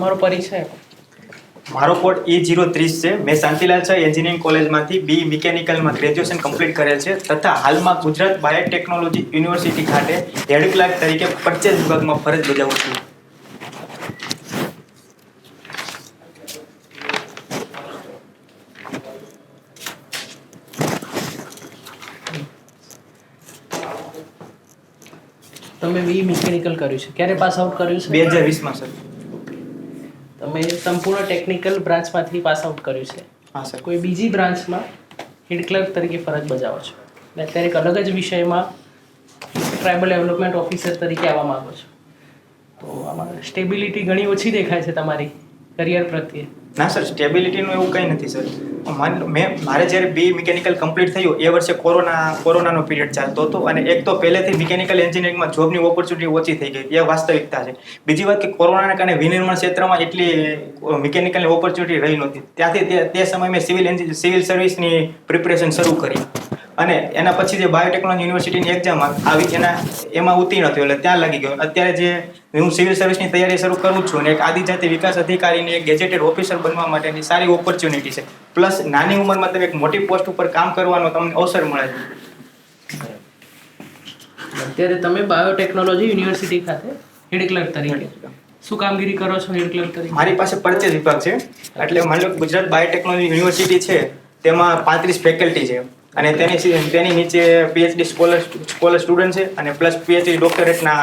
તમારો પરિચય મારો કોડ ઈ જીરો ત્રીસ છે. મેં શાંતિલાલ છે એન્જિનિયરિંગ કોલેજમાંથી બી મિકેનિકલમાં ગ્રેજ્યુએશન કમ્પ્લીટ કરેલ છે તથા હાલમાં ગુજરાત બાયોટેકનોલોજી યુનિવર્સિટી ખાતે હેડ ક્લાર્ક તરીકે પરચેસ વિભાગમાં ફરજ બજાવું છું. તમે બી મિકેનિકલ કર્યું છે. ક્યારે પાસ આઉટ કર્યું બે હજાર વીસમાં સર. તમે સંપૂર્ણ ટેકનિકલ બ્રાન્ચમાંથી પાસ આઉટ કર્યું છે. હા સર કોઈ બીજી બ્રાન્ચમાં હેડ ક્લર્ક તરીકે ફરજ બજાવો છો? અને અત્યારે એક અલગ જ વિષયમાં ટ્રાઇબલ ડેવલપમેન્ટ ઓફિસર તરીકે આવવા માગો છો. તો આમાં સ્ટેબિલિટી ઘણી ઓછી દેખાય છે તમારી. કરિયર પ્રત્યે. ના સર, સ્ટેબિલિટીનું એવું કંઈ નથી સર. માન, મેં, મારે જ્યારે બી મિકેનિકલ કમ્પ્લીટ થયું એ વર્ષે કોરોના, કોરોનાનો પીરિયડ ચાલતો હતો અને એક તો પહેલેથી મિકેનિકલ એન્જિનિયરિંગમાં જોબની ઓપોર્ચ્યુનિટી ઓછી થઈ ગઈ. એ વાસ્તવિકતા છે. બીજી વાત કે કોરોનાના કારણે વિનિર્માણ ક્ષેત્રમાં એટલી મિકેનિકલની ઓપોર્ચ્યુનિટી રહી નહોતી. ત્યાંથી તે સમયે મેં સિવિલ એન્જિન સિવિલ સર્વિસની પ્રિપરેશન શરૂ કરી. અને એના પછી જે બાયોટેકનોલોજી યુનિવર્સિટીની એક્ઝામ આવી એના એમાં ઉત્તીર્ણ થયો એટલે ત્યાં લાગી ગયો. અત્યારે જે હું સિવિલ સર્વિસની તૈયારી શરૂ કરું છું અને એક આદિજાતિ વિકાસ અધિકારીને એક ગેજેટેડ ઓફિસર બનવા માટેની સારી ઓપોર્ચ્યુનિટી છે. પ્લસ નાની ઉંમરમાં તમે એક મોટી પોસ્ટ ઉપર કામ કરવાનો તમને અવસર મળે છે. અત્યારે તમે બાયોટેકનોલોજી યુનિવર્સિટી ખાતે હેડ ક્લર્ક તરીકે શું કામગીરી કરો છો હેડ ક્લર્ક તરીકે? મારી પાસે પરચેસ વિભાગ છે. એટલે માની લો ગુજરાત બાયોટેકનોલોજી યુનિવર્સિટી છે તેમાં પાંત્રીસ ફેકલ્ટી છે. અને તેની તેની નીચે પીએચડી સ્કોલર સ્કોલર સ્ટુડન્ટ છે અને પ્લસ પીએચડી ડોક્ટરેટના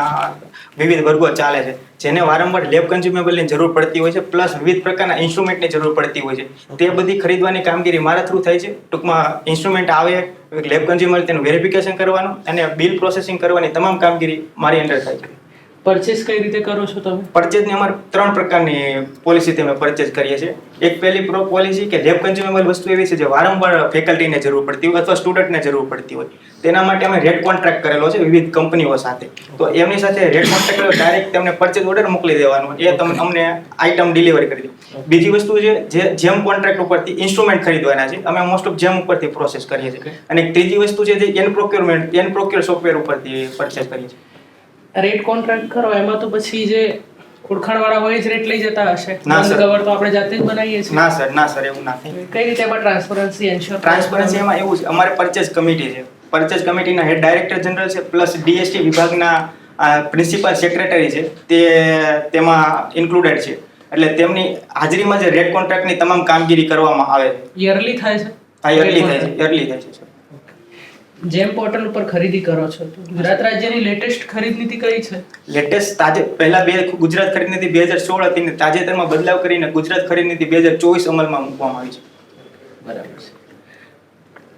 વિવિધ વર્ગો ચાલે છે. જેને વારંવાર લેબ કન્ઝ્યુમેબલની જરૂર પડતી હોય છે પ્લસ વિવિધ પ્રકારના ઇન્સ્ટ્રુમેન્ટની જરૂર પડતી હોય છે. તે બધી ખરીદવાની કામગીરી મારા થ્રુ થાય છે. ટૂંકમાં ઇન્સ્ટ્રુમેન્ટ આવે લેબ કન્ઝ્યુમર તેનું વેરિફિકેશન કરવાનું અને બિલ પ્રોસેસિંગ કરવાની તમામ કામગીરી મારી અંડર થાય છે. પરચેસ કઈ રીતે કરો છો તમે? પરચેઝની અમારે ત્રણ પ્રકારની પોલિસીથી અમે પરચેસ કરીએ છીએ. એક પહેલી પ્રો પોલિસી કે લેબ કન્ઝ્યુમેબલ વસ્તુ એવી છે જે વારંવાર ફેકલ્ટીને જરૂર પડતી હોય અથવા સ્ટુડન્ટને જરૂર પડતી હોય. તેના માટે અમે રેટ કોન્ટ્રાક્ટ કરેલો છે વિવિધ કંપનીઓ સાથે. તો એમની સાથે રેટ કોન્ટ્રાક્ટ કરેલો ડાયરેક્ટ તેમને પરચેસ ઓર્ડર મોકલી દેવાનો. એ તમને અમને આઇટમ ડિલિવરી કરી દે. બીજી વસ્તુ છે જે જેમ કોન્ટ્રાક્ટ ઉપરથી ઇન્સ્ટ્રુમેન્ટ ખરીદવાના છે અમે મોસ્ટ ઓફ જેમ ઉપરથી પ્રોસેસ કરીએ છીએ. અને ત્રીજી વસ્તુ છે જે N procurement N procure software ઉપરથી પરચેસ કરીએ છીએ. રેટ કોન્ટ્રાક્ટ કરો એમાં તો પછી જે ઓળખાણવાળા હોય જ રેટ લઈ જતા હશે. ના, સર. કવર તો આપણે જાતે જ બનાવીએ છીએ. ના સર ના સર એવું ના થાય કઈ રીતે એમાં ટ્રાન્સપરન્સી એન્શ્યોર ટ્રાન્સપરન્સી એમાં એવું છે. અમારે પરચેસ કમિટી છે. પરચેસ કમિટીના હેડ ડાયરેક્ટર જનરલ છે પ્લસ ડીએસટી વિભાગના પ્રિન્સિપલ સેક્રેટરી છે. તે તેમાં ઇન્ક્લુડેડ છે. એટલે તેમની હાજરીમાં જે રેડ કોન્ટ્રાક્ટની તમામ કામગીરી કરવામાં આવે. યરલી થાય છે? હા યરલી થાય છે. યરલી થાય છે સર જેમ પોર્ટલ ઉપર ખરીદી કરો છો તો ગુજરાત રાજ્યની લેટેસ્ટ ખરીદ નીતિ કઈ છે? લેટેસ્ટ તાજે પહેલા બે ગુજરાત ખરીદ નીતિ બે હજાર સોળ હતી ને તાજેતરમાં બદલાવ કરીને ગુજરાત ખરીદ નીતિ બે હજાર ચોવીસ અમલમાં મૂકવામાં આવી છે. બરાબર છે.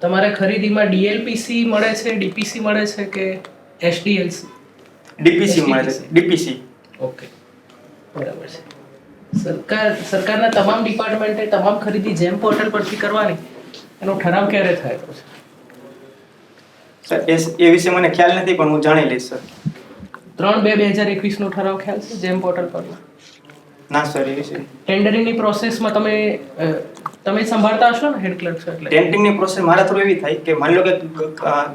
તમારે ખરીદીમાં ડીએલપીસી મળે છે ડીપીસી મળે છે કે એસડીએલસી ડીપીસી મળે છે ડીપીસી. ઓકે. બરાબર છે. સરકાર સરકારના તમામ ડિપાર્ટમેન્ટે તમામ ખરીદી જેમ પોર્ટલ પરથી કરવાની એનો ઠરાવ ક્યારે થાય? છે સર એ વિશે મને ખ્યાલ નથી પણ હું જાણી લઈશ સર ત્રણ બે બે હજાર એકવીસનો ઠરાવ ખ્યાલ છે જેમ પોર્ટલ પર? ના સર એ વિશે. ટેન્ડરિંગની પ્રોસેસમાં તમે તમે સંભાળતા હશો ને હેડ ક્લર્ક છો એટલે? ટેન્ટિંગની પ્રોસેસ મારા થ્રુ એવી થાય કે માની લો કે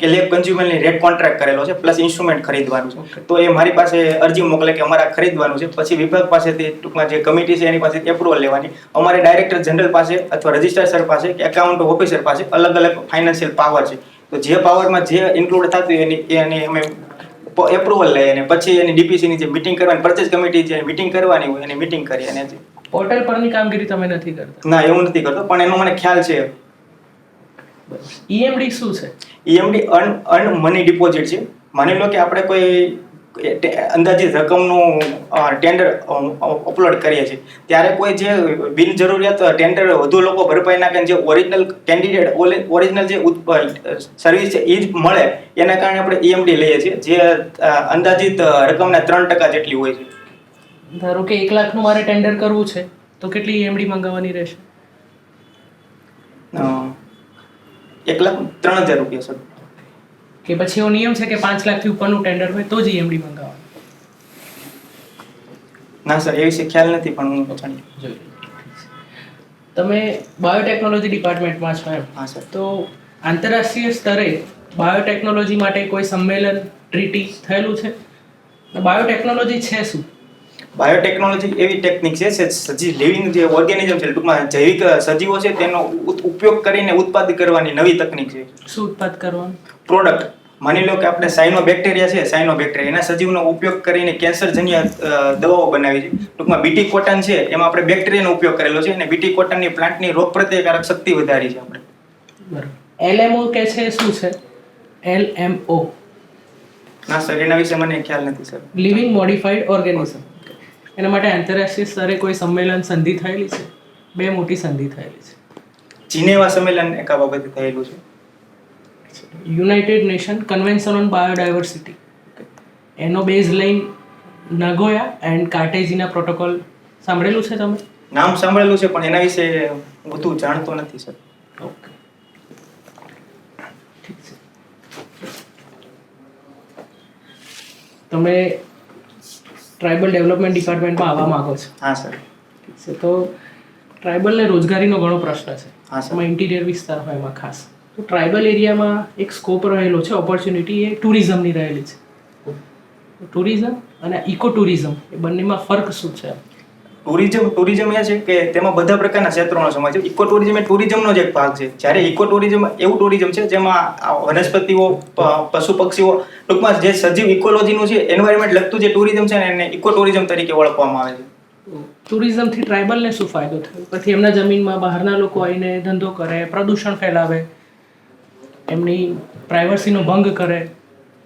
કે લેબ કન્ઝ્યુમરની રેટ કોન્ટ્રાક્ટ કરેલો છે પ્લસ ઇન્સ્ટ્રુમેન્ટ ખરીદવાનું છે. તો એ મારી પાસે અરજી મોકલે કે અમારે ખરીદવાનું છે પછી વિભાગ પાસેથી ટૂંકમાં જે કમિટી છે એની પાસેથી એપ્રુવલ લેવાની. અમારે ડાયરેક્ટર જનરલ પાસે અથવા રજિસ્ટ્રાર સર પાસે કે એકાઉન્ટ ઓફિસર પાસે અલગ અલગ ફાઇનાન્શિયલ પાવર છે. તો જે પાવરમાં જે ઇન્ક્લુડ થતું હોય એની એની અમે એપ્રુવલ લઈએ અને પછી એની ડીપીસીની જે મિટિંગ કરવાની પરચેસ કમિટી જે મિટિંગ કરવાની હોય એની મિટિંગ કરી અને પોર્ટલ પરની કામગીરી તમે નથી કરતા? ના એવું નથી કરતો પણ એનો મને ખ્યાલ છે. ઈએમડી શું છે? EMD earn earn money deposit છે. માની લો કે આપણે કોઈ અંદાજિત રકમનું ટેન્ડર અપલોડ કરીએ છીએ. ત્યારે કોઈ જે બિનજરૂરિયાત ટેન્ડર વધુ લોકો ભરપાઈ નાખે જે ઓરિજિનલ કેન્ડિડેટ ઓરિજિનલ જે સર્વિસ છે એ જ મળે એના કારણે આપણે ઈએમડી લઈએ છીએ જે અંદાજિત રકમના ત્રણ ટકા જેટલી હોય છે. ધારો કે એક લાખનું મારે ટેન્ડર કરવું છે તો કેટલી ઈએમડી મંગાવવાની રહેશે? એક લાખ ત્રણ હજાર રૂપિયા સર. કે પછી એવો નિયમ છે કે પાંચ લાખથી ઉપરનું ટેન્ડર હોય તો જ ઈએમડી મંગાવવાનું. ના સર એ વિશે ખ્યાલ નથી પણ હું જાણી તમે બાયોટેકનોલોજી ડિપાર્ટમેન્ટમાં છો એમ. હા સર. તો આંતરરાષ્ટ્રીય સ્તરે બાયોટેકનોલોજી માટે કોઈ સંમેલન ટ્રીટી થયેલું છે? બાયોટેકનોલોજી છે શું? બાયોટેકનોલોજી એવી ટેકનિક છે સજી લિવિંગ જે ઓર્ગેનિઝમ છે ટૂંકમાં જૈવિક સજીવો છે તેનો ઉપયોગ કરીને ઉત્પાદ કરવાની નવી તકનિક છે. શું ઉત્પાદ કરવાનું? પ્રોડક્ટ. માની લો કે આપણે સાઇનો બેક્ટેરિયા છે સાઇનો બેક્ટેરિયા એના સજીવનો ઉપયોગ કરીને કેન્સરજન્ય દવાઓ બનાવી છે. ટૂંકમાં બીટી કોટન છે એમાં આપણે બેક્ટેરિયાનો ઉપયોગ કરેલો છે અને બીટી કોટનની પ્લાન્ટની રોગ પ્રતિકારક શક્તિ વધારી છે આપણે. એલએમઓ કે છે શું છે? એલ એમ ઓ ના સર એના વિશે મને ખ્યાલ નથી સર. લિવિંગ મોડિફાઈડ ઓર્ગેનિઝમ એના માટે આંતરરાષ્ટ્રીય સ્તરે કોઈ સંમેલન સંધિ થયેલી છે? બે મોટી સંધિ થયેલી છે. જીનેવા સંમેલન એક બાબતે થયેલું છે. United Nation convention on biodiversity. એનો બેઝ લઈને નગોયા એન્ડ કાર્ટેજીના પ્રોટોકોલ સાંભળેલું છે તમે? નામ સાંભળેલું છે પણ એના વિશે વધુ જાણતો નથી સર ઓકે તમે ટ્રાઇબલ ડેવલપમેન્ટ ડિપાર્ટમેન્ટમાં આવવા માંગો છો? હા સર ઠીક છે. તો ટ્રાઇબલને રોજગારીનો ઘણો પ્રશ્ન છે. હા સર ઇન્ટિરિયર વિસ્તાર હોય એમાં ખાસ. તો ટ્રાઇબલ એરિયામાં એક સ્કોપ રહેલો છે ઓપોર્ચ્યુનિટી એ ટુરિઝમની રહેલી છે. ટુરિઝમ અને ઇકો ટુરિઝમ એ બંનેમાં ફરક શું છે? ટુરિઝમ ટુરિઝમ એ છે કે તેમાં બધા પ્રકારના ક્ષેત્રોનો સમાવેશ છે. ઇકો ટુરિઝમ એ ટુરિઝમનો જ એક ભાગ છે. જ્યારે ઇકો ટુરિઝમ એવું ટુરિઝમ છે જેમાં વનસ્પતિઓ પશુ પક્ષીઓ ટૂંકમાં જે સજીવ ઇકોલોજીનું છે એન્વાયરમેન્ટ લગતું જે ટુરિઝમ છે એને ઇકો ટુરિઝમ તરીકે ઓળખવામાં આવે છે. ટુરિઝમથી ટ્રાઇબલને શું ફાયદો થયો? પછી એમના જમીનમાં બહારના લોકો આવીને ધંધો કરે પ્રદૂષણ ફેલાવે એમની પ્રાઇવસીનો ભંગ કરે,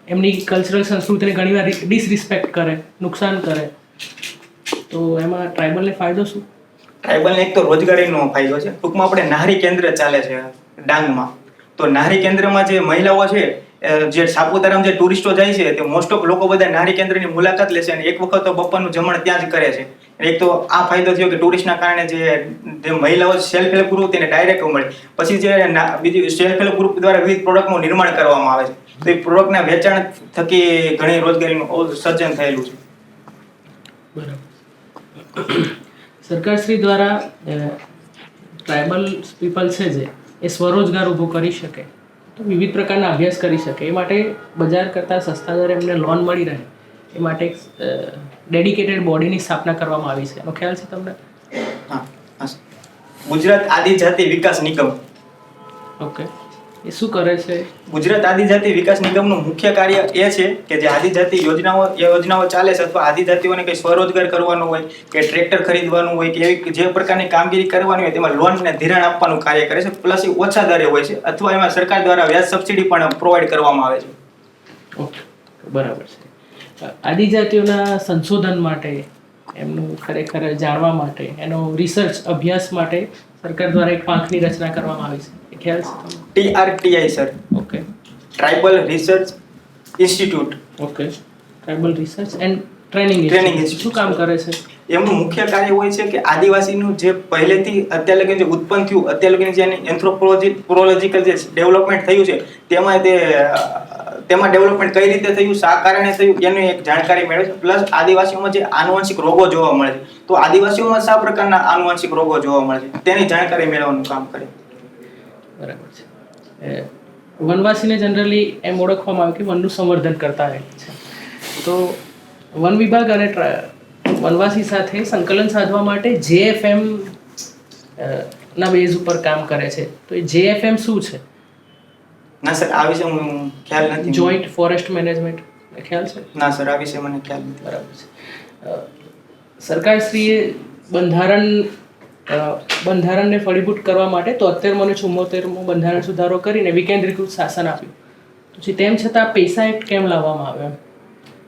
એમની કલ્ચરલ સંસ્કૃતિને ઘણીવાર ડિસરિસ્પેક્ટ કરે, નુકસાન કરે. તો એમાં ટ્રાઇબલને ફાયદો શું? ટ્રાઇબલને એક તો રોજગારીનો ફાયદો છે. ટૂંકમાં આપણે નાહરી કેન્દ્ર ચાલે છે ડાંગમાં. તો નાહરી કેન્દ્રમાં જે મહિલાઓ છે જે સાપુતારામાં જે ટુરિસ્ટો જાય છે, તે મોસ્ટ ઓફ લોકો બધા નાહરી કેન્દ્રની મુલાકાત લેશે અને એક વખત તો બપોરનું જમણ ત્યાં જ કરે છે. એક તો આ ફાયદો થયો કે ટુરિસ્ટના કારણે જે મહિલાઓ સેલ્ફ હેલ્પ ગ્રુપ તેને ડાયરેક્ટ મળે પછી જે બીજી સેલ્ફ હેલ્પ ગ્રુપ દ્વારા વિવિધ પ્રોડક્ટનું નિર્માણ કરવામાં આવે છે. તો એ પ્રોડક્ટના વેચાણ થકી ઘણી રોજગારીનું સર્જન થયેલું છે. બરાબર. સરકારશ્રી દ્વારા ટ્રાઇબલ પીપલ છે જે, એ સ્વરોજગાર ઊભો કરી શકે. વિવિધ પ્રકારના અભ્યાસ કરી શકે. એ માટે બજાર કરતાં સસ્તા દરે એમને લોન મળી રહે. એ માટે એક ડેડિકેટેડ બોડીની સ્થાપના કરવામાં આવી છે. એનો ખ્યાલ છે તમને. ગુજરાત આદિજાતિ વિકાસ નિગમ. ઓકે. એ શું કરે છે? ગુજરાત આદિજાતિ વિકાસ નિગમનું મુખ્ય કાર્ય એ છે કે જે આદિજાતિ યોજનાઓ યોજનાઓ ચાલે છે અથવા આદિજાતિઓને કંઈ સ્વરોજગાર કરવાનો હોય કે ટ્રેક્ટર ખરીદવાનું હોય કે એવી જે પ્રકારની કામગીરી કરવાની હોય તેમાં લોન અને ધિરાણ આપવાનું કાર્ય કરે છે. પ્લસ એ ઓછા દરે હોય છે. અથવા એમાં સરકાર દ્વારા વ્યાજ સબસિડી પણ પ્રોવાઈડ કરવામાં આવે છે. ઓકે. બરાબર છે. આદિજાતિઓના સંશોધન માટે એમનું ખરેખર જાણવા માટે એનો રિસર્ચ અભ્યાસ માટે સરકાર દ્વારા એક પાંખની રચના કરવામાં આવી છે. ખ્યાલ છે TRTI sir. Okay tribal research institute okay tribal research and training training શું કામ કરે છે? એમનું મુખ્ય કાર્ય હોય છે કે આદિવાસીનું જે પહેલેથી અત્યાર લગી જે ઉત્પન્ન થયું અત્યાર લગી જે એન્થ્રોપોલોજી પ્રોલોજીકલ જે ડેવલપમેન્ટ થયું છે તેમાં તે તેમાં ડેવલપમેન્ટ કઈ રીતે થયું, શા કારણે થયું, એની એક જાણકારી મેળવે છે. પ્લસ આદિવાસીઓમાં જે આનુવંશિક રોગો જોવા મળે છે. તો આદિવાસીઓમાં શા પ્રકારના આનુવંશિક રોગો જોવા મળે છે? તેની જાણકારી મેળવવાનું કામ કરે. બરાબર છે. વનવાસીને જનરલી એમ ઓળખવામાં આવે કે વનનું સંવર્ધન કરતા રહે છે. તો વન વિભાગ અને વનવાસી સાથે સંકલન સાધવા માટે જેએફએમ ના બેઝ ઉપર કામ કરે છે. તો એ જેએફએમ શું છે? ના સર આ વિશે હું ખ્યાલ નથી. જોઈન્ટ ફોરેસ્ટ મેનેજમેન્ટ ખ્યાલ છે? ના સર આ વિશે મને ખ્યાલ નથી. બરાબર છે. સરકારશ્રીએ બંધારણ બંધારણને ફળીભૂત કરવા માટે તોતેરમો મને ચુમ્મોતેરમો બંધારણ સુધારો કરીને વિકેન્દ્રીકૃત શાસન આપ્યું. પછી તેમ છતાં પૈસા એક્ટ કેમ લાવવામાં આવ્યો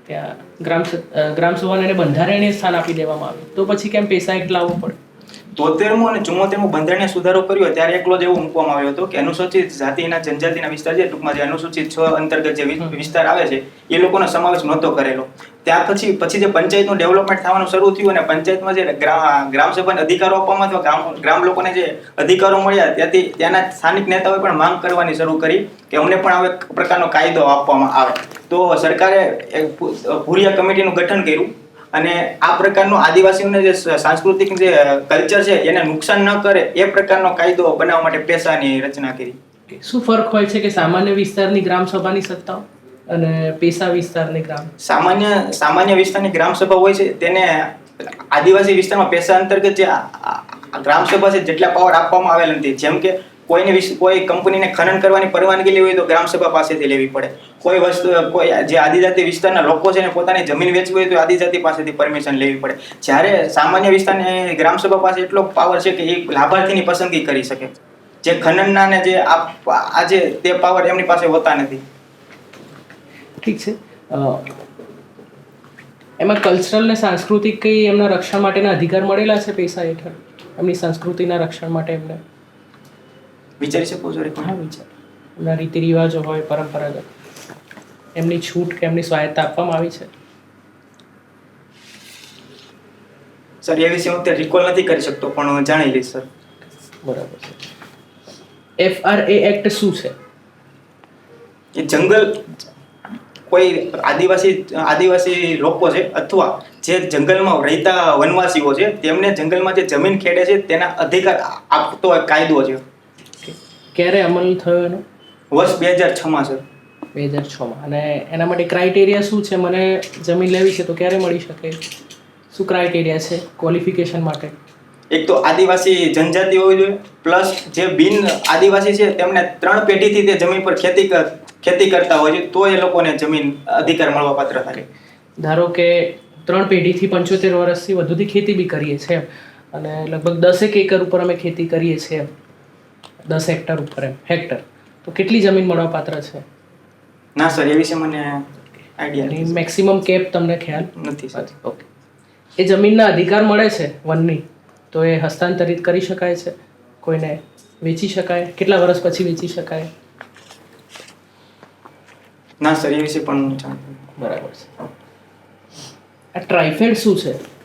ત્યાં ગ્રામ ગ્રામસભાને અ, ગ્રામ સભાને બંધારણીય સ્થાન આપી દેવામાં આવ્યું. તો પછી કેમ પૈસા એક્ટ લાવવો પડે? તોતેરમો અને ચુમ્મોતેરમો બંધારણીય સુધારો કર્યો ત્યારે એકલો જ એવું મૂકવામાં આવ્યો હતો કે અનુસૂચિત જાતિના જનજાતિના વિસ્તાર જે ટૂંકમાં જે અનુસૂચિત છ અંતર્ગત જે વિસ્તાર આવે છે, એ લોકોનો સમાવેશ નહોતો કરેલો. ત્યાર પછી પછી જે પંચાયતનું ડેવલપમેન્ટ થવાનું શરૂ થયું અને પંચાયતમાં જે ગ્રા- ગ્રામ સભાને અધિકારો આપવામાં અથવા ગ્રામ ગ્રામ લોકોને જે અધિકારો મળ્યા, ત્યાંથી, ત્યાંના સ્થાનિક નેતાઓએ પણ માંગ કરવાની શરૂ કરી કે અમને પણ એક પ્રકારનો કાયદો આપવામાં આવે. તો સરકારે ભૂરિયા કમિટીનું ગઠન કર્યું. અને આ પ્રકારનો આદિવાસીઓને જે સાંસ્કૃતિક જે કલ્ચર છે એને નુકસાન ન કરે એ પ્રકારનો કાયદો બનાવવા માટે પેશાની રચના કરી. શું ફરક હોય છે કે સામાન્ય વિસ્તારની ગ્રામ સભાની સત્તાઓ અને પેશા વિસ્તારની ગ્રામ? સામાન્ય સામાન્ય વિસ્તારની ગ્રામ સભા હોય છે તેને આદિવાસી વિસ્તારમાં પેશા અંતર્ગત જે ગ્રામ સભા છે જેટલા પાવર આપવામાં આવેલ નથી. જેમ કે કોઈને વિશ- કોઈ કંપનીને ખનન કરવાની પરવાનગી લેવી હોય તો ગ્રામ સભા પાસેથી લેવી પડે. કોઈ વસ્તુ કોઈ જે આદિજાતિ વિસ્તારના લોકો છે ને પોતાની જમીન વેચવી હોય તો આદિજાતિ પાસેથી પરમિશન લેવી પડે. જ્યારે સામાન્ય વિસ્તારને ગ્રામ સભા પાસે એટલો પાવર છે કે એ લાભાર્થીની પસંદગી કરી શકે. જે ખનનના ને જે આજે તે પાવર એમની પાસે હોતા નથી. ઠીક છે. એમાં કલ્ચરલ ને સાંસ્કૃતિક કઈ એમના રક્ષણ માટેના અધિકાર મળેલા છે પૈસા હેઠળ? એમની સંસ્કૃતિના રક્ષણ માટે એમને? વિચારી શકો છો? હા વિચાર. એમના રીતિ રિવાજો હોય પરંપરાગત. એમની છૂટ કે એમની સ્વાયત્તા આપવામાં આવી છે? સર એ વિશે હું રિકોલ નથી કરી શકતો પણ જાણી લઈશ સર બરાબર છે. એફ આર એ એક્ટ શું છે? એ જંગલ કોઈ આદિવાસી આદિવાસી લોકો છે અથવા જે જંગલમાં રહેતા વનવાસીઓ છે તેમને જંગલમાં જે જમીન ખેડે છે તેના અધિકાર આપતો કાયદો છે. ક્યારે અમલ થયો એનો? વર્ષ બે હજાર છમાં સર બે હજાર છમાં. અને એના માટે ક્રાઇટેરિયા શું છે? મને જમીન લેવી છે તો ક્યારે મળી શકે? શું ક્રાઇટેરિયા છે ક્વોલિફિકેશન માટે? એક તો આદિવાસી જનજાતિ હોવી જોઈએ પ્લસ જે બિન આદિવાસી છે તેમને ત્રણ પેઢીથી તે જમીન પર ખેતી ખેતી કરતા હોય છે તો એ લોકોને જમીન અધિકાર મળવા પાત્ર થાય. ધારો કે ત્રણ પેઢીથી પંચોતેર વર્ષથી વધુથી ખેતી બી કરીએ છીએ અને લગભગ દસેક એકર ઉપર અમે ખેતી કરીએ છીએ દસ હેક્ટર ઉપર એમ હેક્ટર. તો કેટલી જમીન મળવા પાત્ર છે? ના સર એ વિશે મને આઈડિયા મેક્સિમમ કેપ તમને ખ્યાલ? નથી સર. ઓકે એ જમીનના અધિકાર મળે છે વનની? તો એ હસ્તાંતરિત કરી શકાય છે? કોઈને વેચી શકાય? કેટલા વર્ષ પછી વેચી શકાય? ના સર એ વિશે પણ બરાબર છે. આ ટ્રાઇફેડ શું છે?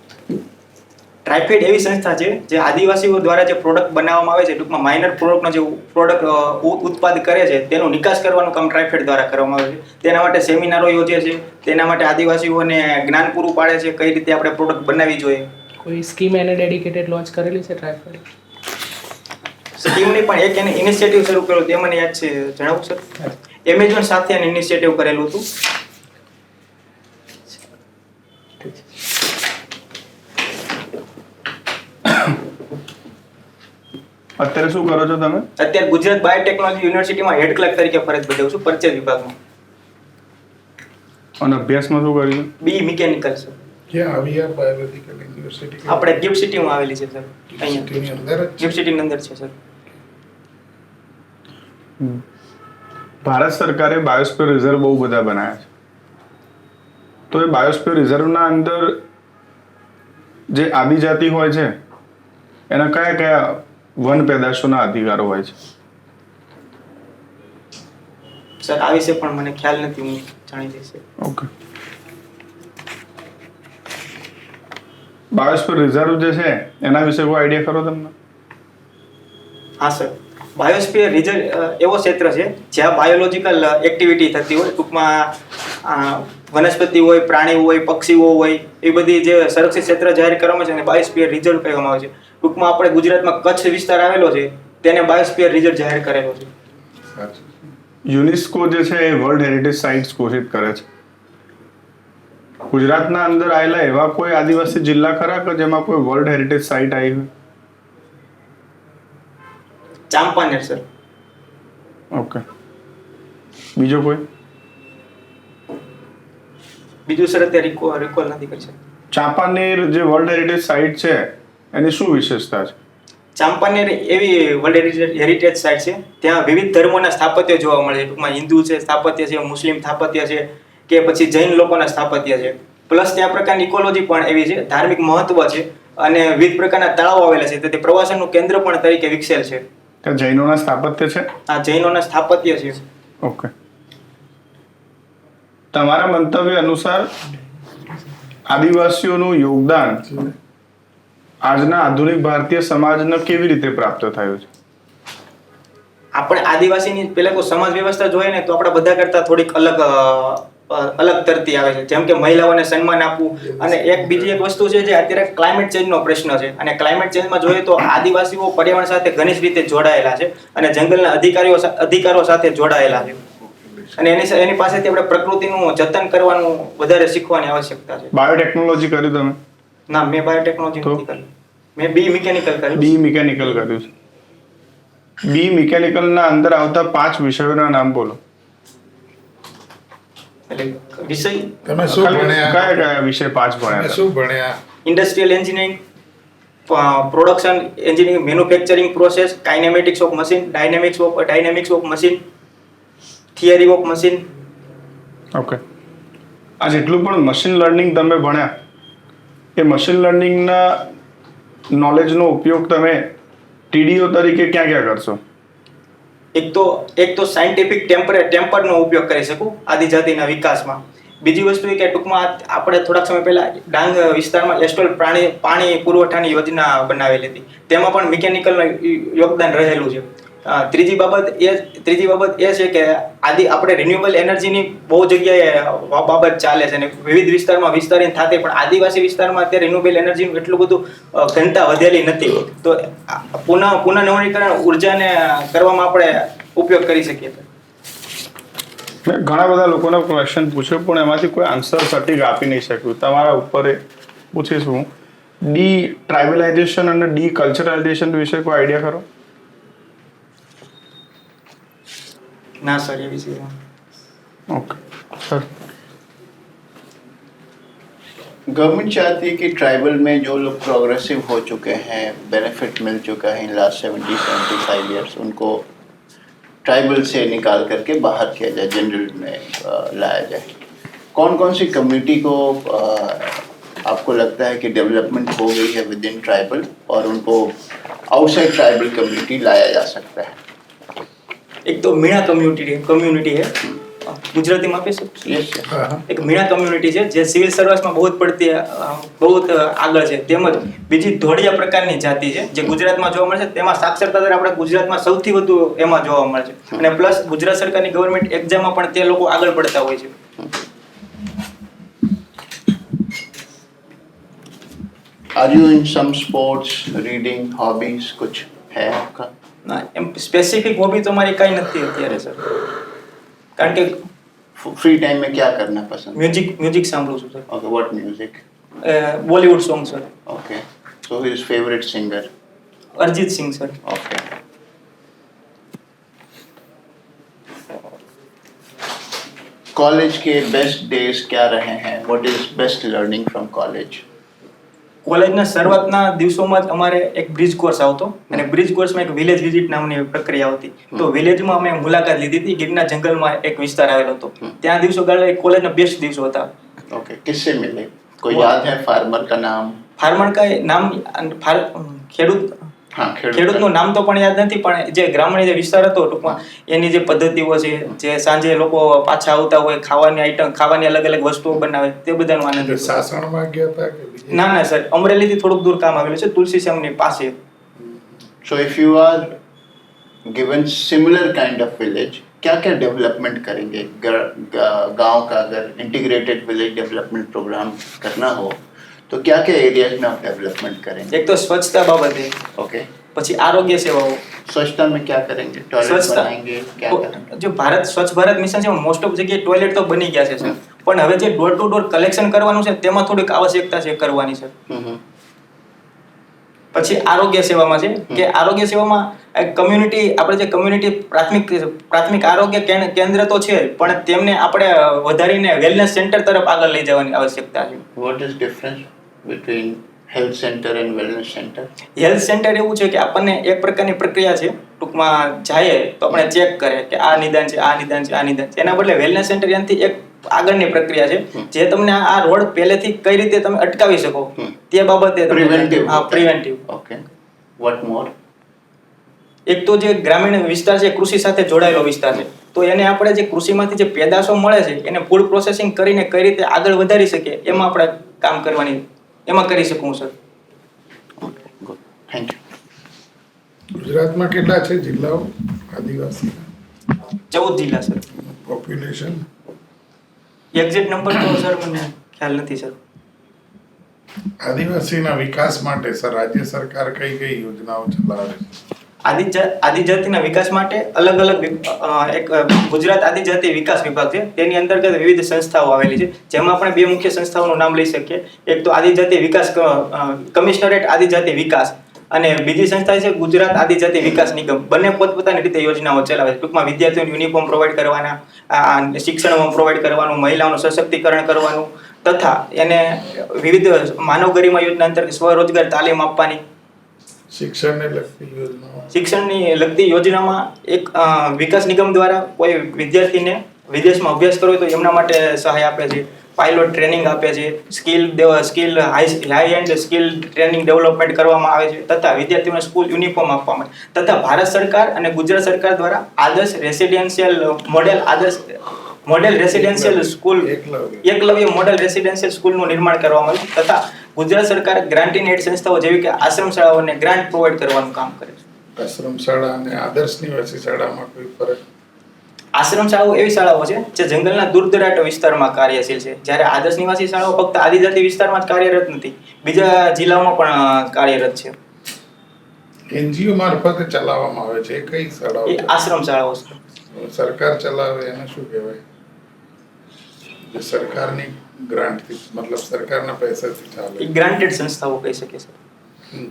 ટ્રાઇફેડ એવી સંસ્થા છે જે આદિવાસીઓ દ્વારા જે પ્રોડક્ટ બનાવવામાં આવે છે ટૂંકમાં માઇનર પ્રોડક્ટનો જે પ્રોડક્ટ ઉત્પાદ કરે છે તેનો નિકાસ કરવાનું કામ ટ્રાઇફેડ દ્વારા કરવામાં આવે છે. તેના માટે સેમિનારો યોજે છે તેના માટે આદિવાસીઓને જ્ઞાન પૂરું પાડે છે કઈ રીતે આપણે પ્રોડક્ટ બનાવવી જોઈએ. કોઈ સ્કીમ એને ડેડિકેટેડ લોન્ચ કરેલી છે ટ્રાઇફેડ સ્કીમની પણ એક એને ઇનિશિયેટિવ શરૂ કર્યો તે મને યાદ છે જણાવું સર એમેઝોન સાથે એને ઇનિશિયેટિવ કરેલું હતું. અત્યારે શું કરો છો તમે? અત્યારે ગુજરાત બાયોટેકનોલોજી યુનિવર્સિટીમાં હેડ ક્લર્ક તરીકે ફરજ બજાવું છું પરચેજ વિભાગમાં. અને અભ્યાસમાં શું કર્યું? બી મિકેનિકલ છે ક્યાં આવી આ બાયોલોજીકલ યુનિવર્સિટી આપણે ગિફ્ટ સિટીમાં આવેલી છે સર અહીંયા. સિટીની અંદર ગિફ્ટ સિટીની અંદર છે સર ભારત સરકારે બાયોસ્ફિયર રિઝર્વ બહુ બધા બનાવ્યા છે. તો એ બાયોસ્ફિયર રિઝર્વના અંદર જે આદિજાતિ હોય છે એના કયા કયા વન પેદાશોના અધિકારો હોય છે. સર આ વિશે પણ મને ખ્યાલ નથી હું જાણી લઈશ ઓકે. બાયોસ્ફિયર રિઝર્વ જે છે એના વિશે કોઈ આઈડિયા ખરો તમને? હા સર. બાયોસ્ફિયર રિઝર્વ એવો ક્ષેત્ર છે જ્યાં બાયોલોજિકલ એક્ટિવિટી થતી હોય ટૂંકમાં વનસ્પતિ હોય પ્રાણીઓ હોય પક્ષીઓ હોય એ બધી જે સંરક્ષિત ક્ષેત્ર જાહેર કરવામાં છે અને બાયોસ્ફિયર રિઝર્વ કહેવામાં આવે છે. ટૂંકમાં આપણે ગુજરાતમાં કચ્છ વિસ્તાર આવેલો છે તેને બાયોસ્ફિયર રિઝર્વ જાહેર કરેલો છે. યુનેસ્કો જે છે એ વર્લ્ડ હેરિટેજ સાઇટ્સ ઘોષિત કરે છે. ગુજરાતના અંદર આવેલા એવા કોઈ આદિવાસી જિલ્લા ખરા કે જેમાં કોઈ વર્લ્ડ હેરિટેજ સાઇટ આવી હોય? Champaner sir okay. બીજો કોઈ? બીજું સર અત્યારે રિકોલ રિકોલ નથી કરી શકતો. ચાંપાનેર જે વર્લ્ડ હેરિટેજ સાઇટ છે એની શું વિશેષતા છે? ચાંપાનેર એવી વર્લ્ડ હેરિટેજ સાઇટ છે. ત્યાં વિવિધ ધર્મોના સ્થાપત્ય જોવા મળે છે. ટૂંકમાં હિન્દુ છે સ્થાપત્ય છે મુસ્લિમ સ્થાપત્ય છે કે પછી જૈન લોકોના સ્થાપત્ય છે. પ્લસ ત્યાં પ્રકારની ઇકોલોજી પણ એવી છે. ધાર્મિક મહત્વ છે અને વિવિધ પ્રકારના તળાવો આવેલા છે. તેથી પ્રવાસનનું કેન્દ્ર પણ તરીકે વિકસેલ છે. જૈનોના સ્થાપત્ય છે? આ જૈનોના સ્થાપત્ય છે. ઓકે તમારા મંતવ્ય અનુસાર આદિવાસીઓનું યોગદાન આજના આધુનિક ભારતીય સમાજને કેવી રીતે પ્રાપ્ત થયું છે? આપણે આદિવાસીની પેલા કોઈ સમાજ વ્યવસ્થા જોઈએ ને તો આપણે બધા કરતા થોડીક અલગ અલગ તરતી આવે છે. જેમ કે મહિલાઓને સન્માન આપવું અને એક બીજી એક વસ્તુ છે જે અત્યારે ક્લાઇમેટ ચેન્જનો પ્રશ્ન છે. અને ક્લાઇમેટ ચેન્જમાં જોઈએ તો આદિવાસીઓ પર્યાવરણ સાથે ઘનિષ્ઠ રીતે જોડાયેલા છે અને જંગલના અધિકારીઓ અધિકારો સાથે જોડાયેલા છે. અને એની એની પાસેથી આપણે પ્રકૃતિનું જતન કરવાનું વધારે શીખવાની આવશ્યકતા છે. બાયોટેકનોલોજી કર્યું તમે? ના મેં બાયોટેકનોલોજી? નથી કરી મેં બી મિકેનિકલ કર્યું બી મિકેનિકલ કર્યું છે. બી મિકેનિકલના અંદર આવતા પાંચ વિષયોના નામ બોલો. એટલે વિષય? તમે શું ભણ્યા? કયા કયા વિષય પાંચ ભણ્યા શું ભણ્યા? Industrial engineering production engineering manufacturing process kinematics of machine dynamics of dynamics of machine theory of machine okay આ જેટલું પણ મશીન લર્નિંગ તમે ભણ્યા? એ મશીન લર્નિંગના નોલેજનો ઉપયોગ તમે ટીડીઓ તરીકે ક્યાં ક્યાં કરશો? એક તો એક તો સાયન્ટિફિક ટેમ્પરે ટેમ્પરનો ઉપયોગ કરી શકું આદિજાતિના વિકાસમાં. બીજી વસ્તુ એ કે ટૂંકમાં આપણે થોડાક સમય પહેલા ડાંગ વિસ્તારમાં એસ્ટોલ પ્રાણી, પાણી પુરવઠાની યોજના બનાવેલી હતી. તેમાં પણ મિકેનિકલનું યોગદાન રહેલું છે. ત્રીજી બાબત એ ત્રીજી બાબત એ છે કે આદિ આપણે રિન્યુએબલ એનર્જીની બહુ જગ્યાએ બાબત ચાલે છે અને વિવિધ વિસ્તારમાં વિસ્તારીને થાતે, પણ આદિવાસી વિસ્તારમાં અત્યારે રિન્યુએબલ એનર્જીનું એટલું બધું ઘનતા વધેલી નથી. તો પુનઃ પુનઃ નવીનીકરણ ઉર્જાને કરવામાં આપણે ઉપયોગ કરી શકીએ. મેં ઘણા બધા લોકોને ક્વેશ્ચન પૂછ્યો, પણ એમાંથી કોઈ આન્સર સટીક આપી નહીં શક્યું. તમારા ઉપર પૂછીશ. ડી ટ્રાઇબલાઇઝેશન અને ડી કલ્ચરલાઇઝેશન વિશે કોઈ આઈડિયા ખરો? ના સર એવી છે ઓકે સર गवर्नमेंट चाहती है कि ट्राइबल में जो लोग प्रोग्रेसिव हो चुके हैं बेनिफिट मिल चुका है in last seventy seventy five years उनको ट्राइबल से निकाल करके बाहर किया जाए जनरल में अ, लाया जाए कौन कौन सी कम्युनिटी को अ, आपको लगता है कि डेवलपमेंट हो गई है विद इन ट्राइबल और उनको आउटसाइड ट्राइबल कम्युनिटी लाया जा सकता है એક તો મીણા કમ્યુનિટી કમ્યુનિટી છે ગુજરાતીમાં આપી શકું यस હા હા એક મીણા કમ્યુનિટી છે જે સિવિલ સર્વિસમાં બહુ જ પડતી અ, બહુ જ આગળ છે તેમજ બીજી ધોળિયા પ્રકારની જાતિ છે જે ગુજરાતમાં જોવા મળે છે તેમાં સાક્ષરતા દર આપણે ગુજરાતમાં સૌથી વધુ એમાં જોવા મળે છે અને પ્લસ ગુજરાત સરકારની ગવર્મેન્ટ એક્ઝામમાં પણ તે લોકો આગળ પડતા હોય છે are you in some sports reading hobbies कुछ है आपका ના એમ સ્પેસિફિક હોબી તો મારી કાંઈ નથી અત્યારે સર કારણ કે फ्री टाइम में क्या करना पसंद મ્યુઝિક મ્યુઝિક સાંભળું છું sir okay what music Bollywood song sir Okay. So his favorite singer. Arijit Singh sir Okay. College के बेस्ट डेज क्या रहे हैं what is best learning from college કોલેજના શરૂઆતના દિવસોમાં જ અમારે એક બ્રિજ કોર્સ આવતો. અને બ્રિજ કોર્સમાં એક વિલેજ વિઝિટ નામની પ્રક્રિયા આવતી. તો વિલેજમાં અમે મુલાકાત લીધી હતી. ગીરના જંગલમાં એક વિસ્તાર આવેલો હતો. ત્યાં દિવસો ગાળા એક કોલેજના બેસ્ટ દિવસો હતા. ઓકે કિસ્સે મિલે. કોઈ યાદ હે ફાર્મર કા નામ? ફાર્મર કા નામ ખેડૂત ખેડૂતનું નામ તો પણ યાદ નથી પણ જે ગ્રામીણ જે વિસ્તાર હતો ટૂંકમાં એની જે પદ્ધતિઓ છે જે સાંજે લોકો પાછા આવતા હોય ખાવાની આઈટમ ખાવાની અલગ અલગ વસ્તુઓ બનાવે તે બધાનો આનંદ સાસણમાં ગયા હતા ના ના સર અમરેલીથી થોડુંક દૂર કામ આવેલું છે તુલસી શ્યામની પાસે So if you are given similar kind of village, क्या क्या डेवलपमेंट करेंगे गर- गा- गांव का अगर इंटीग्रेटेड विलेज डेवलपमेंट प्रोग्राम करना हो तो क्या क्या एरियाज में आप डेवलपमेंट करेंगे એક તો સ્વચ્છતા બાબતે ओके પછી આરોગ્ય સેવાઓ स्वच्छता में क्या करेंगे टॉयलेट સ્વચ્છતા बनाएंगे क्या करेंगे જો ભારત સ્વચ્છ ભારત મિશન છે મોસ્ટ ઓફ જગ્યાએ ટોયલેટ તો બની ગયા છે સર પણ હવે જે ડોર ટુ ડોર કલેક્શન કરવાનું છે તેમાં થોડીક આવશ્યકતા છે કરવાની છે. પછી આરોગ્ય સેવામાં છે કે આરોગ્ય સેવામાં એક કમ્યુનિટી આપણે જે કમ્યુનિટી પ્રાથમિક પ્રાથમિક આરોગ્ય કેન્દ્ર તો છે પણ તેમને આપણે વધારીને વેલનેસ સેન્ટર તરફ આગળ લઈ જવાની આવશ્યકતા છે. What is difference between health centre and wellness centre health centre એવું છે કે આપણને એક પ્રકારની પ્રક્રિયા છે ટૂંકમાં જઈએ તો આપણે ચેક કરે કે આ નિદાન છે આ નિદાન છે આ નિદાન છે. એના બદલે વેલનેસ સેન્ટર એનાથી એક આગળની પ્રક્રિયા છે. જે તમને આ રોડ પહેલેથી કઈ રીતે તમે અટકાવી શકો તે બાબતે પ્રિવેન્ટિવ હા પ્રિવેન્ટિવ ઓકે વોટ મોર એક તો જે ગ્રામીણ વિસ્તાર છે કૃષિ સાથે જોડાયેલો વિસ્તાર છે. તો એને આપણે જે કૃષિમાંથી જે પેદાશો મળે છે એને ફૂડ પ્રોસેસિંગ કરીને કઈ રીતે આગળ વધારી શકીએ એમાં આપણે કામ કરવાની એમાં કરી શકું સર. Thank you. ગુજરાતમાં કેટલા છે જિલ્લાઓ? આદિવાસી? ચૌદ જિલ્લા સર. પોપ્યુલેશન એક્ઝેક્ટ નંબર તો સર મને ખ્યાલ નથી સર આદિવાસીના વિકાસ માટે સર રાજ્ય સરકાર કઈ કઈ યોજનાઓ ચલાવે છે? આદિજા આદિજાતિના વિકાસ માટે અલગ અલગ એક ગુજરાત આદિજાતિ વિકાસ વિભાગ છે. તેની અંતર્ગત વિવિધ સંસ્થાઓ આવેલી છે. જેમાં આપણે બે મુખ્ય સંસ્થાઓનું નામ લઈ શકીએ. એક તો આદિજાતિ વિકાસ કમિશનરેટ આદિજાતિ વિકાસ અને બીજી સંસ્થા છે ગુજરાત આદિજાતિ વિકાસ નિગમ. બંને પોતપોતાની રીતે યોજનાઓ ચલાવે છે. ટૂંકમાં વિદ્યાર્થીઓને યુનિફોર્મ પ્રોવાઈડ કરવાના શિક્ષણ પ્રોવાઈડ કરવાનું મહિલાઓનું સશક્તિકરણ કરવાનું તથા એને વિવિધ માનવ ગરિમા યોજના અંતર્ગત સ્વરોજગાર તાલીમ આપવાની. શિક્ષણને લગતી યોજના શિક્ષણની લગતી યોજનામાં એક વિકાસ નિગમ દ્વારા કોઈ વિદ્યાર્થીને વિદેશમાં અભ્યાસ કરવો હોય તો એમના માટે સહાય આપે છે. પાયલોટ ટ્રેનિંગ આપે છે. Skill skill high high and skill training development કરવામાં આવે છે. તથા વિદ્યાર્થીઓને સ્કૂલ યુનિફોર્મ આપવામાં આવે તથા ભારત સરકાર અને ગુજરાત સરકાર દ્વારા Adarsh residential model Adarsh model residential school Eklavya. Model residential સ્કૂલનું નિર્માણ કરવામાં આવ્યું. તથા ગુજરાત સરકાર ગ્રાન્ટ એડ સંસ્થાઓ જેવી કે આશ્રમ શાળાઓને ગ્રાન્ટ પ્રોવાઈડ કરવાનું કામ કરે છે. આશ્રમ શાળા અને આદર્શ નિવાસી શાળામાં કોઈ ફરક આશ્રમ શાળાઓ એવી શાળાઓ છે જે જંગલના દૂરદરાટ વિસ્તારમાં કાર્યશીલ છે. જ્યારે આદર્શ નિવાસી શાળાઓ ફક્ત આદિજાતિ વિસ્તારમાં જ કાર્યરત નથી બીજા જિલ્લાઓમાં પણ કાર્યરત છે. એનજીઓ મારફતે ચલાવવામાં આવે છે કઈ શાળાઓ એ આશ્રમ શાળાઓ છે. સરકાર ચલાવે એને શું કહેવાય? સરકારની ગ્રાન્ટથી મતલબ સરકારના પૈસાથી એ ગ્રાન્ટેડ સંસ્થાઓ કહી શકે છે.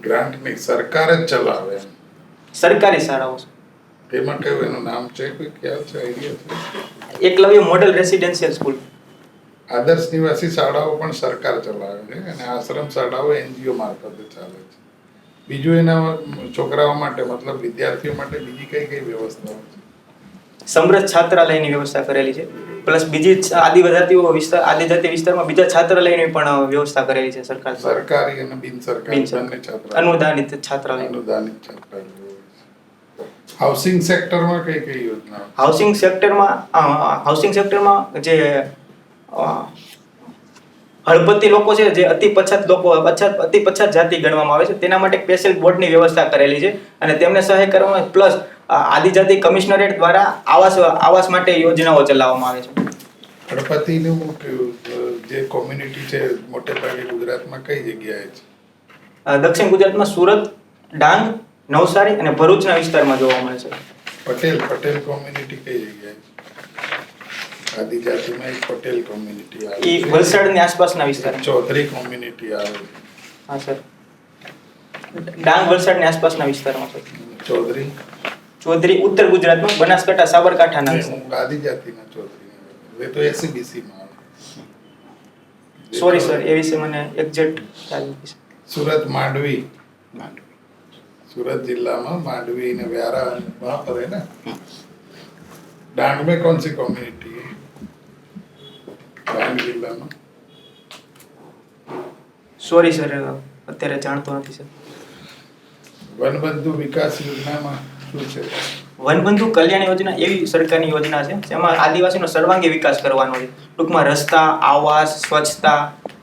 ગ્રાન્ટ નહીં સરકાર જ ચલાવે. સરકારી શાળાઓ છે. એમાં કયું એનું નામ છે કોઈ ખ્યાલ છે આઈડિયા છે? Eklavya model residential school. આદર્શ નિવાસી શાળાઓ પણ સરકાર ચલાવે છે અને આશ્રમ શાળાઓ એનજીઓ મારફતે ચાલે છે. બીજું એના છોકરાઓ માટે મતલબ વિદ્યાર્થીઓ માટે બીજી કઈ કઈ વ્યવસ્થાઓ છે? સમૃદ્ધ છાત્રાલયની વ્યવસ્થા કરેલી છે. પ્લસ બીજી જ વિસ્તાર આદિજાતિ વિસ્તારમાં બીજા છાત્રાલયની પણ વ્યવસ્થા કરેલી છે સરકાર સરકારી અને બિન સરકારી અનુદાનિત છાત્રાલય. અનુદાનિત છાત્રાલયો. હાઉસિંગ સેક્ટરમાં કઈ કઈ યોજના? હાઉસિંગ સેક્ટરમાં હાઉસિંગ સેક્ટરમાં જે હળપતિ લોકો છે જે અતિ પછાત લોકો પછાત અતિ પછાત જાતિ ગણવામાં આવે છે તેના માટે સ્પેશિયલ બોર્ડની વ્યવસ્થા કરેલી છે અને તેમને સહાય કરવામાં પ્લસ આદિજાતિ કમિશનરેટ દ્વારા આવાસ આવાસ માટે યોજનાઓ ચલાવવામાં આવે છે. હળપતિનું જે કોમ્યુનિટી છે મોટે ભાગે ગુજરાતમાં કઈ જગ્યાએ છે? દક્ષિણ ગુજરાતમાં સુરત ડાંગ નવસારી અને ભરૂચના વિસ્તારમાં જોવા મળે છે. પટેલ પટેલ કોમ્યુનિટી કઈ જગ્યાએ? આદિજાતિમાં એક પટેલ કોમ્યુનિટી આવે એ વલસાડની આસપાસના વિસ્તાર. ચૌધરી કોમ્યુનિટી આવે હા સર. ડાંગ વલસાડની આસપાસના વિસ્તારમાં છે. ચૌધરી? ચૌધરી ઉત્તર ગુજરાતમાં બનાસકાંઠા સાબરકાંઠાના. હું આદિજાતિના ચૌધરી એ તો એસસીબીસીમાં સોરી સર એ વિશે મને એક્ઝેક્ટ સુરત માંડવી. માંડવી. सूरत जिला में मांडवी ने व्यारा वहाँ पर है ना डांग में कौन सी कम्युनिटी है डांग जिला में સોરી સર અત્યારે જાણતો નથી સર वनबंधु विकास योजना में શું છે વનબંધુ કલ્યાણ યોજના એવી સરકારની યોજના છે જેમાં આદિવાસીનો સર્વાંગી વિકાસ કરવાનો છે ટૂંકમાં રસ્તા આવાસ સ્વચ્છતા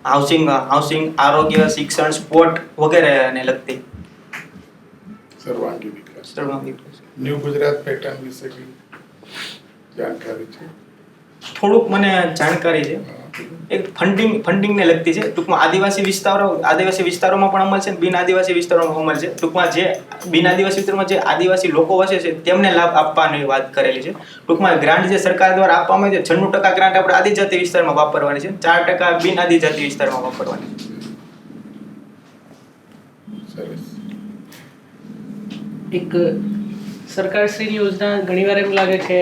હાઉસિંગ હાઉસિંગ આરોગ્ય શિક્ષણ સ્પોર્ટ વગેરેને લગતી સર્વાંગી વિકાસ. સર્વાંગી ન્યૂ ગુજરાત પેટર્ન વિશે જાણકારી છે? થોડુંક મને જાણકારી છે. એક ફંડિંગ ફંડિંગને લગતી છે. ટૂંકમાં આદિવાસી વિસ્તારો આદિવાસી વિસ્તારોમાં પણ અમલ છે બિન આદિવાસી વિસ્તારોમાં અમલ છે. ટૂંકમાં જે બિન આદિવાસી વિસ્તારમાં જે આદિવાસી લોકો વસે છે તેમને લાભ આપવાની વાત કરેલી છે. ટૂંકમાં ગ્રાન્ટ જે સરકાર દ્વારા આપવામાં આવે છે છન્નું ટકા ગ્રાન્ટ આપણે આદિજાતિ વિસ્તારમાં વાપરવાની છે. ચાર ટકા બિન આદિજાતિ વિસ્તારમાં વાપરવાની છે. એક સરકારશ્રીની યોજના ઘણીવાર એમ લાગે કે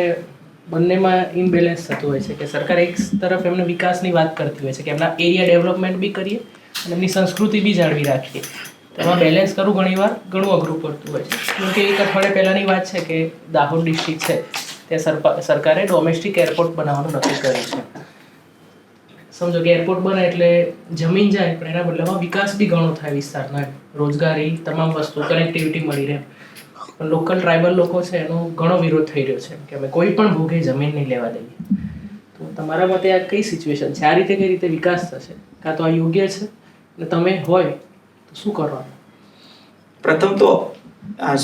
બંનેમાં ઇમ્બેલેન્સ થતું હોય છે, કે સરકાર એક તરફ એમને વિકાસની વાત કરતી હોય છે, કે એમના એરિયા ડેવલપમેન્ટ બી કરીએ અને એમની સંસ્કૃતિ બી જાળવી રાખીએ. તેમાં બેલેન્સ કરવું ઘણીવાર ઘણું અઘરું પડતું હોય છે. કેમ કે એક અઠવાડિયા પહેલાંની વાત છે કે દાહોદ ડિસ્ટ્રિક્ટ છે, ત્યાં સરકારે ડોમેસ્ટિક એરપોર્ટ બનાવવાનું નક્કી કર્યું છે. સમજો કે એરપોર્ટ બને એટલે જમીન જાય, પણ એના બદલામાં વિકાસ બી ઘણો થાય વિસ્તારના રોજગારી, તમામ વસ્તુ કનેક્ટિવિટી મળી રહે. લોકલ ટ્રાઇબલ લોકો છે, એનો ઘણો વિરોધ થઈ રહ્યો છે, કે અમે કોઈ પણ ભોગે જમીન નહીં લેવા દઈએ. તો તમારા મતે આ કઈ સિચ્યુએશન છે? આ રીતે કઈ રીતે વિકાસ થશે? કાં તો આ યોગ્ય છે? અને તમે હોય, તો શું કરવાનું? પ્રથમ તો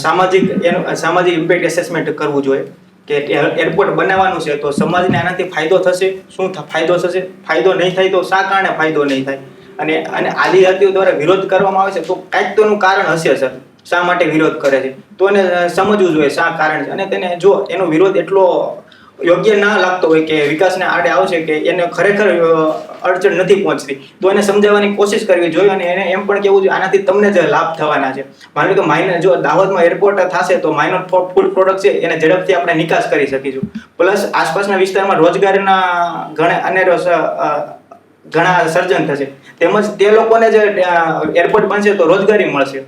સામાજિક એનું સામાજિક ઇમ્પેક્ટ એસેસમેન્ટ કરવું જોઈએ, કે એરપોર્ટ બનાવવાનું છે, તો સમાજને આનાથી ફાયદો થશે? શું ફાયદો થશે? ફાયદો નહીં થાય તો શા કારણે ફાયદો નહીં થાય? અને અને આદિજાતિઓ દ્વારા વિરોધ કરવામાં આવે છે, તો કાંઈક તોનું કારણ હશે, સર. શા માટે વિરોધ કરે છે? તો એને સમજવું જોઈએ શા કારણ છે. અને તેને જો એનો વિરોધ એટલો યોગ્ય ના લાગતો હોય કે વિકાસને આડે આવશે કે એને ખરેખર અડચણ નથી પહોંચતી, તો એને સમજાવવાની કોશિશ કરવી જોઈએ અને એને એમ પણ કેવું જોઈએ, આનાથી તમને જ લાભ થવાના છે. માની કે માઇનર જો દાહોદમાં એરપોર્ટ થશે, તો માઇનર ફૂડ પ્રોડક્ટ છે, એને ઝડપથી આપણે નિકાસ કરી શકીશું. પ્લસ આસપાસના વિસ્તારમાં રોજગારીના ઘણા અનેરો ઘણા સર્જન થશે. તેમજ તે લોકોને જે એરપોર્ટ બનશે તો રોજગારી મળશે.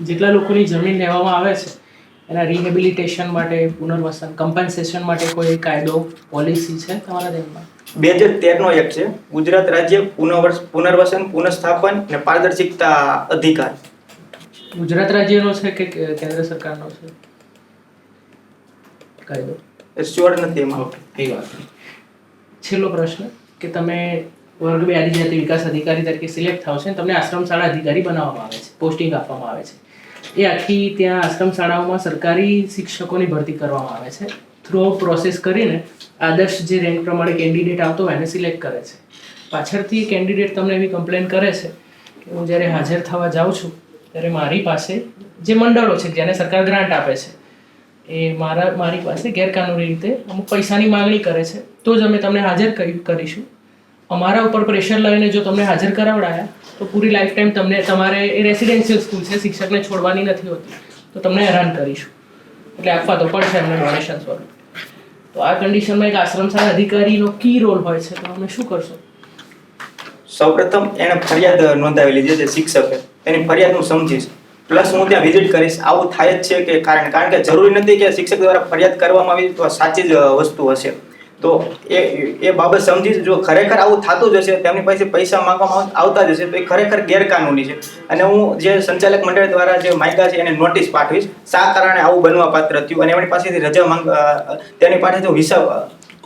જેટલા લોકોની જમીન લેવામાં આવે છે એના રિહેબિલિટેશન માટે પુનર્વસન કમ્પન્સેશન માટે કોઈ કાયદો પોલિસી છે તમારા ધ્યાનમાં? બે હજાર તેરનો એક છે. ગુજરાત રાજ્ય પુનર્વસ પુનર્વસન પુનઃસ્થાપન અને પારદર્શિકતા અધિકાર. ગુજરાત રાજ્યનો છે કે કેન્દ્ર સરકારનો છે? કાયદો. એ શ્યોર નથી એમાં. એ વાત. છેલ્લો પ્રશ્ન કે તમે વર્ગ બે આદિજાતિ વિકાસ અધિકારી તરીકે સિલેક્ટ થાવ છે તમને આશ્રમ શાળા અધિકારી બનાવવામાં આવે છે, પોસ્ટિંગ આપવામાં આવે છે. એ આખી ત્યાં આશ્રમ શાળાઓમાં સરકારી શિક્ષકોની ભરતી કરવામાં આવે છે. થ્રુ પ્રોસેસ કરીને આદર્શ જે રેન્ક પ્રમાણે કેન્ડિડેટ આવતો હોય એને સિલેક્ટ કરે છે. પાછળથી કેન્ડિડેટ તમને એવી કમ્પ્લેન કરે છે કે હું જ્યારે હાજર થવા જાઉં છું, ત્યારે મારી પાસે જે મંડળો છે જેને સરકાર ગ્રાન્ટ આપે છે, એ મારા, મારી પાસે ગેરકાનૂની રીતે અમુક પૈસાની માંગણી કરે છે. તો જ અમે તમને હાજર કરી- કરીશું. અમારા ઉપર પ્રેશર લઈને જો તમને હાજર કરાવડાયા, તો પૂરી લાઈફ ટાઈમ તમને, તમારે એ રેસિડેન્શિયલ સ્કૂલ છે, શિક્ષકને છોડવાની નથી હોતી. તો તમને હેરાન કરીશું. એટલે આપવા તો પડશે એમને ડોનેશન સ્વરૂપ. તો આ કન્ડિશનમાં એક આશ્રમ શાળા અધિકારીનો કી રોલ હોય છે, તો અમે શું કરશો? સૌપ્રથમ એને ફરિયાદ નોંધાવેલી છે જે શિક્ષકે એની ફરિયાદ હું સમજીશ. પ્લસ હું ત્યાં વિઝિટ કરીશ. આવું થાય જ છે કે કારણ કારણ કે જરૂરી નથી કે શિક્ષક દ્વારા ફરિયાદ કરવામાં આવી તો સાચી જ વસ્તુ હશે. તો એ એ બાબત સમજીશ જો ખરેખર આવું થતું જ હશે, તેમની પાસે પૈસા માંગવામાં આવતા જ હશે, તો એ ખરેખર ગેરકાનૂની છે અને હું જે સંચાલક મંડળ દ્વારા જે માયકા છે, એને નોટિસ પાઠવીશ શા કારણે આવું બનવા પાત્ર થયું અને એમની પાસેથી રજા માંગ તેની પાસેથી હિસાબ.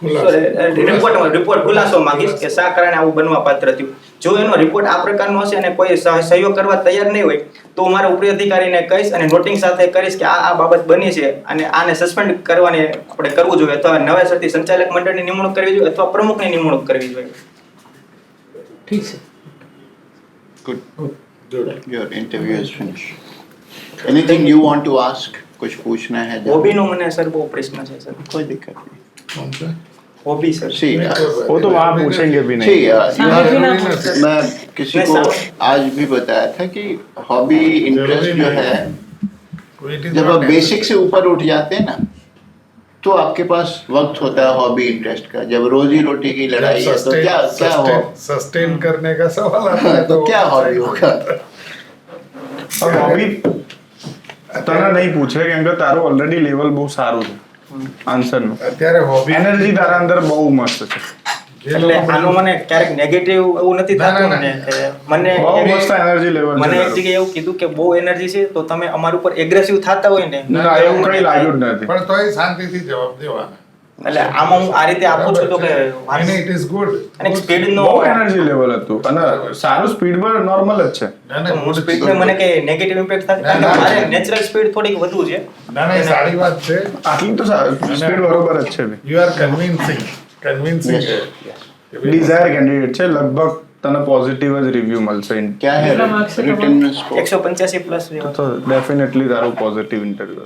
રિપોર્ટ રિપોર્ટ ખુલાસો માંગીશ કે શા કારણે આવું બનવા પાત્ર થયું જો એનો રિપોર્ટ આ પ્રકારનો હશે અને કોઈ સહ- સહયોગ કરવા તૈયાર નહીં હોય તો હું મારા ઉપરી અધિકારીને કહીશ અને નોટિંગ સાથે કરીશ કે આ આ બાબત બની છે અને આને સસ્પેન્ડ કરવાની આપણે કરવું જોઈએ અથવા નવેસરથી સંચાલક મંડળની નિમણૂક કરવી જોઈએ અથવા પ્રમુખની નિમણૂક કરવી જોઈએ ઠીક છે Good. Good. Your interview is finished. Anything you want to ask? कुछ पूछना है जरा? હોબીનો મને સર બહુ પ્રશ્ન છે સર कोई दिक्कत नहीं वो भी सर। ठीक वो तो वहाँ पूछेंगे भी नहीं। ठीक मैं किसी को आज भी बताया था कि हॉबी हाँ, इंटरेस्ट जो है। जब आप बेसिक से ऊपर उठ जाते हैं ना तो आपके पास वक्त होता है हॉबी इंटरेस्ट का। जब रोजी रोटी की लड़ाई है तो क्या क्या हो सस्टेन करने का सवाल आता है हाँ, तो, तो क्या हॉबी होगा? और हॉबी तारा नहीं पूछ रहे अंकल तारो ऑलरेडी लेवल बहुत सारो है છે આન્સરનું અત્યારે હોબી એનર્જી તારા અંદર બહુ મસ્ત છે. એટલે આનું મને ક્યારેક નેગેટિવ એવું નથી ના, ના, થતું મને મને બહુ મસ્ત એનર્જી લેવલ મને એક જગ્યાએ એવું કીધું કે બહુ એનર્જી છે તો તમે અમારા ઉપર એગ્રેસિવ થતા હોય ને ના એવું કઈ લાગ્યું જ નથી. પણ તોય શાંતિથી જવાબ દેવાના. એટલે આમાં હું આ રીતે આપું છું તો કે અને ઇટ ઇઝ ગુડ અને સ્પીડ નો એનર્જી લેવલ હતું. અને સારું સ્પીડ પણ નોર્મલ જ છે. ના મૂળ સ્પીડ ને મને કે નેગેટિવ ઇમ્પેક્ટ થાય? કે મારે નેચરલ સ્પીડ થોડીક વધુ છે. ના ના સારી વાત છે. આટલી તો સ્પીડ બરોબર જ છે. You are convincing convincing desire candidate છે. લગભગ તને પોઝિટિવ જ રિવ્યુ મળશે. ક્યાં હે રિટર્ન 185 પ્લસ તો ડેફિનેટલી તારું પોઝિટિવ ઇન્ટરવ્યુ